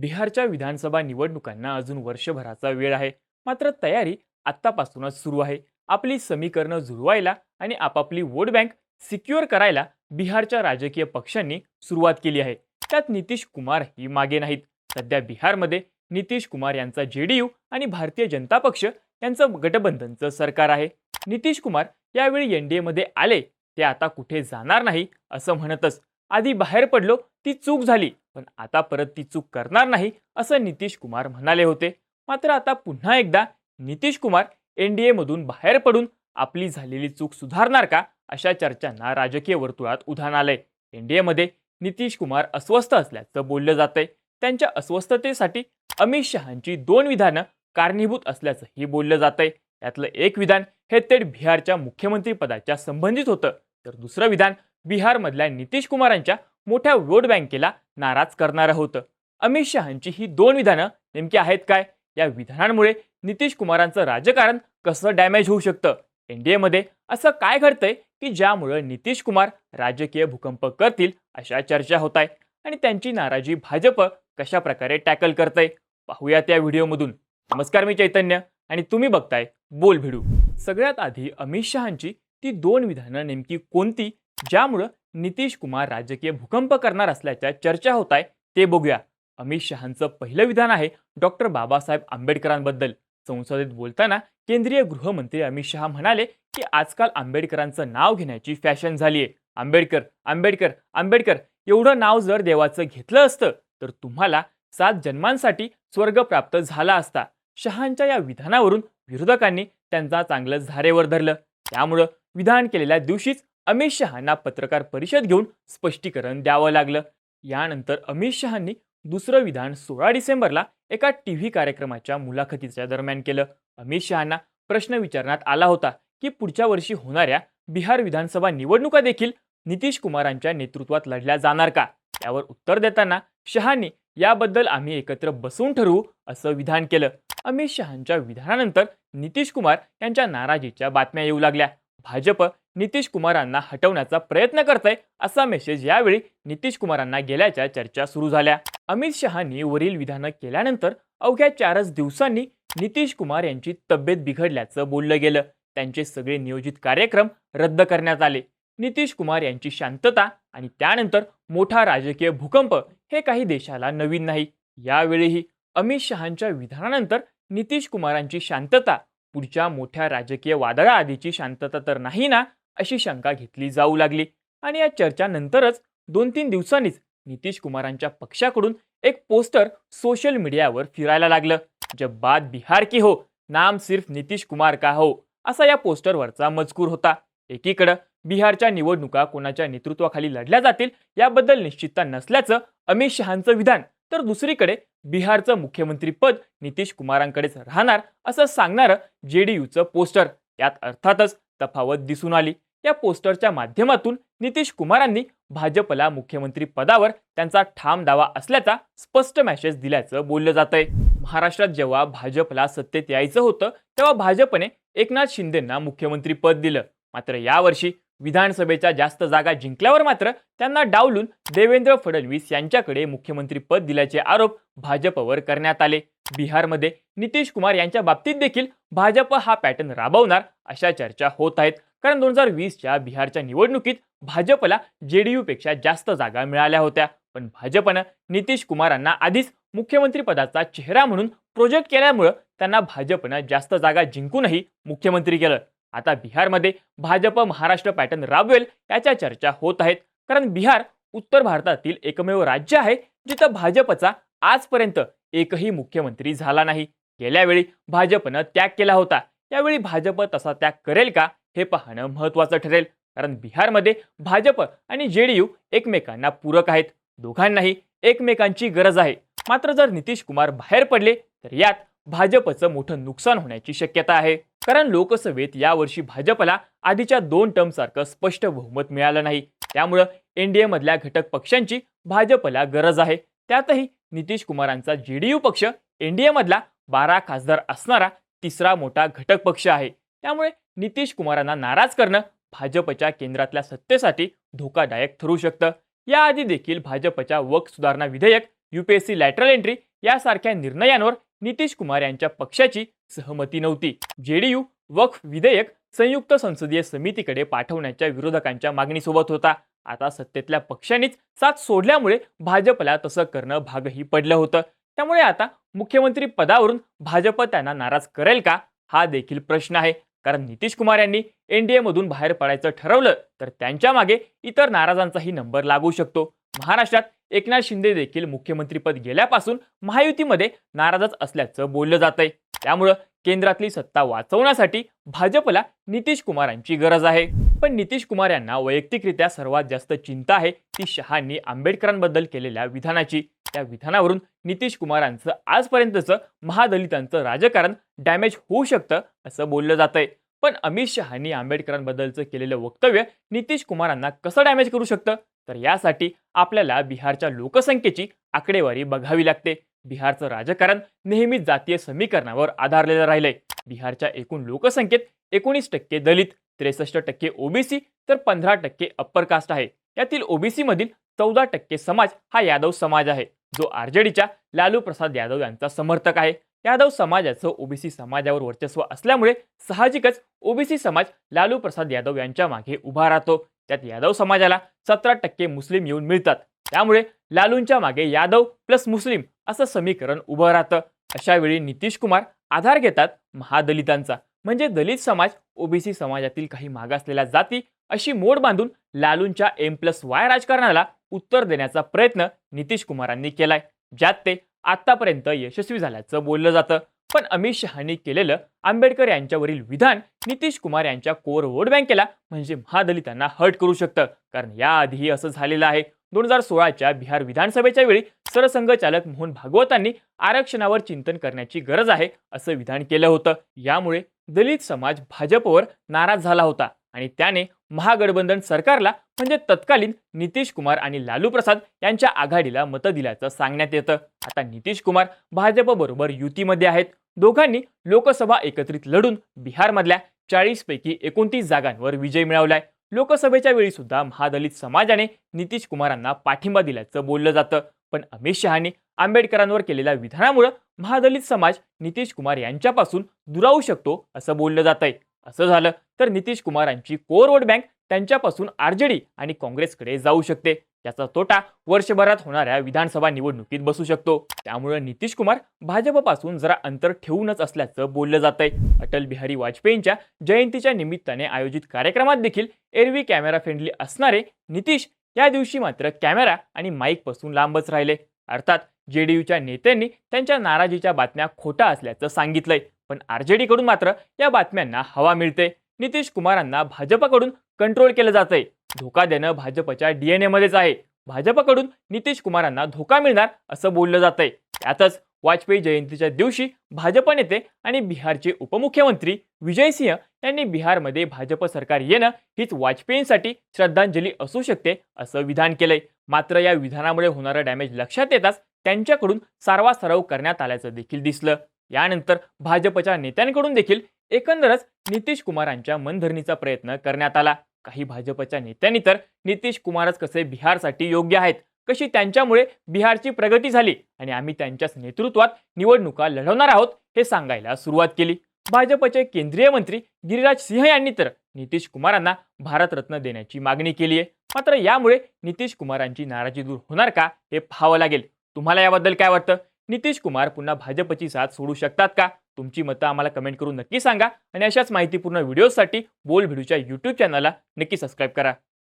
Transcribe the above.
बिहारच्या विधानसभा निवडणुकांना अजून वर्षभराचा वेळ आहे. मात्र तयारी आत्तापासूनच सुरू आहे. आपली समीकरणं जुळवायला आणि आपापली वोट बँक सिक्युअर करायला बिहारच्या राजकीय पक्षांनी सुरुवात केली आहे. त्यात नितीश कुमार ही मागे नाहीत. सध्या बिहारमध्ये नितीश कुमार यांचा यू आणि भारतीय जनता पक्ष यांचं गठबंधनचं सरकार आहे. नितीश कुमार यावेळी एमध्ये आले ते आता कुठे जाणार नाही असं म्हणतच आधी बाहेर पडलो ती चूक झाली. पण आता परत ती चूक करणार नाही असं नितीश कुमार म्हणाले होते. मात्र आता पुन्हा एकदा नितीश कुमार एनडीए मधून बाहेर पडून आपली झालेली चूक सुधारणार का अशा चर्चांना राजकीय वर्तुळात उधाण आलंय. एन डी एमध्ये नितीश कुमार अस्वस्थ असल्याचं बोललं जातंय. त्यांच्या अस्वस्थतेसाठी अमित शहांची दोन विधानं कारणीभूत असल्याचंही बोललं जातंय. यातलं एक विधान हे थेट बिहारच्या मुख्यमंत्रीपदाच्या संबंधित होतं तर दुसरं विधान बिहारमधल्या नितीश कुमारांच्या मोठ्या वोट बँकेला नाराज करणारं होतं. अमित शहांची ही दोन विधानं नेमकी आहेत काय? या विधानांमुळे नितीश कुमारांचं राजकारण कसं डॅमेज होऊ शकतं? एनडीएमध्ये असं काय घडतंय की ज्यामुळं नितीश कुमार राजकीय भूकंप करतील अशा चर्चा होत आहे आणि त्यांची नाराजी भाजप कशा प्रकारे टॅकल करतंय? पाहूया त्या व्हिडिओमधून. नमस्कार मी चैतन्य आणि तुम्ही बघताय बोल भिडू सगळ्यात आधी अमित शहांची ती दोन विधानं नेमकी कोणती ज्यामुळं नितीश कुमार राजकीय भूकंप करणार असल्याच्या चर्चा होत आहे ते बघूया. अमित शहांचं पहिलं विधान आहे डॉक्टर बाबासाहेब आंबेडकरांबद्दल. संसदेत बोलताना केंद्रीय गृहमंत्री अमित शहा म्हणाले की आजकाल आंबेडकरांचं नाव घेण्याची फॅशन झाली आहे आंबेडकर आंबेडकर आंबेडकर एवढं नाव जर देवाचं घेतलं असतं तर तुम्हाला सात जन्मांसाठी स्वर्ग प्राप्त झाला असता. शहांच्या या विधानावरून विरोधकांनी त्यांचा चांगलं झारेवर धरलं. त्यामुळं विधान केलेल्या दिवशीच अमित शहांना पत्रकार परिषद घेऊन स्पष्टीकरण द्यावं लागलं. यानंतर अमित शहांनी दुसरं विधान सोळा डिसेंबरला एका टी व्ही कार्यक्रमाच्या मुलाखतीच्या दरम्यान केलं. अमित शहांना प्रश्न विचारण्यात आला होता की पुढच्या वर्षी होणाऱ्या बिहार विधानसभा निवडणुका देखील नितीश कुमारांच्या नेतृत्वात लढल्या जाणार का? त्यावर उत्तर देताना शहांनी याबद्दल आम्ही एकत्र बसून ठरवू असं विधान केलं. अमित शहांच्या विधानानंतर नितीश कुमार यांच्या नाराजीच्या बातम्या येऊ लागल्या. भाजप नितीश कुमारांना हटवण्याचा प्रयत्न करतंय असा मेसेज यावेळी नितीश कुमारांना गेल्याच्या चर्चा सुरू झाल्या. अमित शहांनी वरील विधानं केल्यानंतर अवघ्या चारच दिवसांनी नितीश कुमार यांची तब्येत बिघडल्याचं बोललं गेलं. त्यांचे सगळे नियोजित कार्यक्रम रद्द करण्यात आले. नितीश कुमार यांची शांतता आणि त्यानंतर मोठा राजकीय भूकंप हे काही देशाला नवीन नाही. यावेळीही अमित शहांच्या विधानानंतर नितीश कुमारांची शांतता पुढच्या मोठ्या राजकीय वादळाआधीची शांतता तर नाही ना अशी शंका घेतली जाऊ लागली. आणि या चर्चानंतरच दोन तीन दिवसांनीच नितीश कुमारांच्या पक्षाकडून एक पोस्टर सोशल मीडियावर फिरायला लागलं. जब बात बिहार की हो नाम सिर्फ नितीश कुमार का हो असा या पोस्टरवरचा मजकूर होता. एकीकडं बिहारच्या निवडणुका कोणाच्या नेतृत्वाखाली लढल्या जातील याबद्दल निश्चितता नसल्याचं अमित शहांचं विधान तर दुसरीकडे बिहारचं मुख्यमंत्री पद नितीश कुमारांकडेच राहणार असं सांगणारं जेडीयूचं पोस्टर. यात अर्थातच तफावत दिसून आली. या पोस्टरच्या माध्यमातून नितीश कुमारांनी भाजपला मुख्यमंत्री पदावर त्यांचा ठाम दावा असल्याचा स्पष्ट मेसेज दिल्याचं बोललं जातंय. महाराष्ट्रात जेव्हा भाजपला सत्तेत यायचं होतं तेव्हा भाजपने एकनाथ शिंदेंना मुख्यमंत्री पद दिलं. मात्र यावर्षी विधानसभेच्या जास्त जागा जिंकल्यावर मात्र त्यांना डावलून देवेंद्र फडणवीस यांच्याकडे मुख्यमंत्री पद दिल्याचे आरोप भाजपवर करण्यात आले. बिहारमध्ये नितीश कुमार यांच्या बाबतीत देखील भाजप हा पॅटर्न राबवणार अशा चर्चा होत आहेत. कारण दोन हजार वीसच्या बिहारच्या निवडणुकीत भाजपला जेडीयू पेक्षा जास्त जागा मिळाल्या होत्या. पण भाजपनं नितीश कुमारांना आधीच मुख्यमंत्रीपदाचा चेहरा म्हणून प्रोजेक्ट केल्यामुळं त्यांना भाजपनं जास्त जागा जिंकूनही मुख्यमंत्री केलं. आता बिहारमध्ये भाजप महाराष्ट्र पॅटर्न राबवेल याच्या चर्चा होत आहेत. कारण बिहार उत्तर भारतातील एकमेव राज्य आहे जिथं भाजपचा आजपर्यंत एकही मुख्यमंत्री झाला नाही. गेल्यावेळी भाजपनं त्याग केला होता. त्यावेळी भाजप तसा त्याग करेल का हे पाहणं महत्वाचं ठरेल. कारण बिहारमध्ये भाजप आणि जे डी यू एकमेकांना पूरक आहेत. दोघांनाही एकमेकांची गरज आहे. मात्र जर नितीश कुमार बाहेर पडले तर यात भाजपचं मोठं नुकसान होण्याची शक्यता आहे. कारण लोकसभेत यावर्षी भाजपला आधीच्या दोन टर्मसारखं स्पष्ट बहुमत मिळालं नाही. त्यामुळं एनडीए मधल्या घटक पक्षांची भाजपला गरज आहे. त्यातही नितीश कुमारांचा जेडीयू पक्ष एनडीए मधला बारा खासदार असणारा तिसरा मोठा घटक पक्ष आहे. त्यामुळे नितीश कुमारांना नाराज करणं भाजपच्या केंद्रातल्या सत्तेसाठी धोकादायक ठरू शकतं. याआधी देखील भाजपच्या वक सुधारणा विधेयक युपीएससी लॅटरल एंट्री यासारख्या निर्णयांवर नितीश कुमार यांच्या पक्षाची सहमती नव्हती. जेडीयू वक्फ विधेयक संयुक्त संसदीय समितीकडे पाठवण्याच्या विरोधकांच्या मागणीसोबत होता. आता सत्तेतल्या पक्षांनीच साथ सोडल्यामुळे भाजपला तसं करणं भागही पडलं होतं. त्यामुळे आता मुख्यमंत्री पदावरून भाजप त्यांना नाराज करेल का? हा देखील प्रश्न आहे. कारण नितीश कुमार यांनी डी एमधून बाहेर पडायचं ठरवलं तर त्यांच्या मागे इतर नाराजांचाही नंबर लागू शकतो. महाराष्ट्रात एकनाथ शिंदे देखील मुख्यमंत्रीपद गेल्यापासून महायुतीमध्ये नाराजच असल्याचं बोललं जात आहे त्यामुळं केंद्रातली सत्ता वाचवण्यासाठी भाजपला नितीश कुमारांची गरज आहे. पण नितीश कुमार यांना वैयक्तिकरित्या सर्वात जास्त चिंता आहे ती शहांनी आंबेडकरांबद्दल केलेल्या विधानाची. त्या विधानावरून नितीश कुमारांचं आजपर्यंतचं महादलितांचं राजकारण डॅमेज होऊ शकतं असं बोललं जात आहे पण अमित शहानी आंबेडकरांबद्दलचं केलेलं वक्तव्य नितीश कुमारांना कसं डॅमेज करू शकतं? तर यासाठी आपल्याला बिहारच्या लोकसंख्येची आकडेवारी बघावी लागते. बिहारचं राजकारण नेहमीच जातीय समीकरणावर आधारलेलं राहिलंय. बिहारच्या एकूण लोकसंख्येत एकोणीस टक्के दलित त्रेसष्ट टक्के ओबीसी तर पंधरा टक्के अप्पर कास्ट आहे. यातील ओबीसी मधील चौदा टक्के समाज हा यादव समाज आहे. जो आरजेडीच्या लालू प्रसाद यादव यांचा समर्थक आहे. यादव समाजाचं ओबीसी समाजावर वर्चस्व असल्यामुळे साहजिकच ओबीसी समाज लालू प्रसाद यादव यांच्या मागे उभा राहतो. त्यात यादव समाजाला सतरा टक्के मुस्लिम येऊन मिळतात. त्यामुळे लालूंच्या मागे यादव प्लस मुस्लिम असं समीकरण उभं राहतं. अशा वेळी नितीश कुमार आधार घेतात महादलितांचा. म्हणजे दलित समाज ओबीसी समाजातील काही मागासलेल्या जाती अशी मोड बांधून लालूंच्या एम प्लस वाय राजकारणाला उत्तर देण्याचा प्रयत्न नितीश कुमारांनी केलाय ज्यात ते आतापर्यंत यशस्वी झाल्याचं बोललं जातं. पण अमित शहानी केलेलं आंबेडकर यांच्यावरील विधान नितीश कुमार यांच्या कोर वोट बँकेला म्हणजे महादलितांना हर्ट करू शकतं. कारण याआधीही असं झालेलं आहे. दोन हजार सोळाच्या बिहार विधानसभेच्या वेळी सरसंघचालक मोहन भागवतांनी आरक्षणावर चिंतन करण्याची गरज आहे असं विधान केलं होतं. यामुळे दलित समाज भाजपवर नाराज झाला होता. आणि त्याने महागठबंधन सरकारला म्हणजे तत्कालीन नितीश कुमार आणि लालू प्रसाद यांच्या आघाडीला मतं दिल्याचं सांगण्यात येतं. आता नितीश कुमार भाजपबरोबर युतीमध्ये आहेत. दोघांनी लोकसभा एकत्रित लढून बिहारमधल्या चाळीसपैकी एकोणतीस जागांवर विजय मिळवलाय. लोकसभेच्या वेळी सुद्धा महादलित समाजाने नितीश कुमारांना पाठिंबा दिल्याचं बोललं जातं. पण अमित शहानी आंबेडकरांवर केलेल्या विधानामुळं महादलित समाज नितीश कुमार यांच्यापासून दुरावू शकतो असं बोललं जात आहे असं झालं तर नितीश कुमारांची कोर वोट बँक त्यांच्यापासून आरजेडी आणि काँग्रेसकडे जाऊ शकते. याचा तोटा वर्षभरात होणाऱ्या विधानसभा निवडणुकीत बसू शकतो. त्यामुळे नितीश कुमार भाजपपासून जरा अंतर ठेवूनच असल्याचं बोललं जात आहे अटल बिहारी वाजपेयींच्या जयंतीच्या निमित्ताने आयोजित कार्यक्रमात देखील एरवी कॅमेरा फ्रेंडली असणारे नितीश या दिवशी मात्र कॅमेरा आणि माईकपासून लांबच राहिले. अर्थात जेडीयूच्या नेत्यांनी त्यांच्या नाराजीच्या बातम्या खोटा असल्याचं सांगितलंय. पण आर जे डीकडून मात्र या बातम्यांना हवा मिळते. नितीश कुमारांना भाजपकडून कंट्रोल केलं जातंय. धोका देणं भाजपच्या डीएनए मध्येच आहे. भाजपकडून नितीश कुमारांना धोका मिळणार असं बोललं जातंय. त्यातच वाजपेयी जयंतीच्या दिवशी भाजप नेते आणि बिहारचे उपमुख्यमंत्री विजय सिंह यांनी बिहारमध्ये भाजप सरकार येणं हीच वाजपेयींसाठी श्रद्धांजली असू शकते असं विधान केलंय. मात्र या विधानामुळे होणारं डॅमेज लक्षात येताच त्यांच्याकडून सारवासारव करण्यात आल्याचं देखील दिसलं. यानंतर भाजपच्या नेत्यांकडून देखील एकंदरच नितीश कुमारांच्या मनधरणीचा प्रयत्न करण्यात आला. काही भाजपच्या नेत्यांनी तर नितीश कुमारच कसे बिहारसाठी योग्य आहेत कशी त्यांच्यामुळे बिहारची प्रगती झाली आणि आम्ही त्यांच्याच नेतृत्वात निवडणुका लढवणार आहोत हे सांगायला सुरुवात केली. भाजपचे केंद्रीय मंत्री गिरिराज सिंह यांनी तर नितीश कुमारांना भारतरत्न देण्याची मागणी केली आहे मात्र यामुळे नितीश कुमारांची नाराजी दूर होणार का हे पाहावं लागेल. तुम्हाला याबद्दल काय वाटतं? नितीश कुमार पुन्हा भाजपची साथ सोडू शकतात का? तुमची मतं आम्हाला कमेंट करून नक्की सांगा आणि अशाच माहितीपूर्ण व्हिडिओसाठी बोल भिडूच्या यूट्यूब चॅनलला नक्की सबस्क्राईब करा.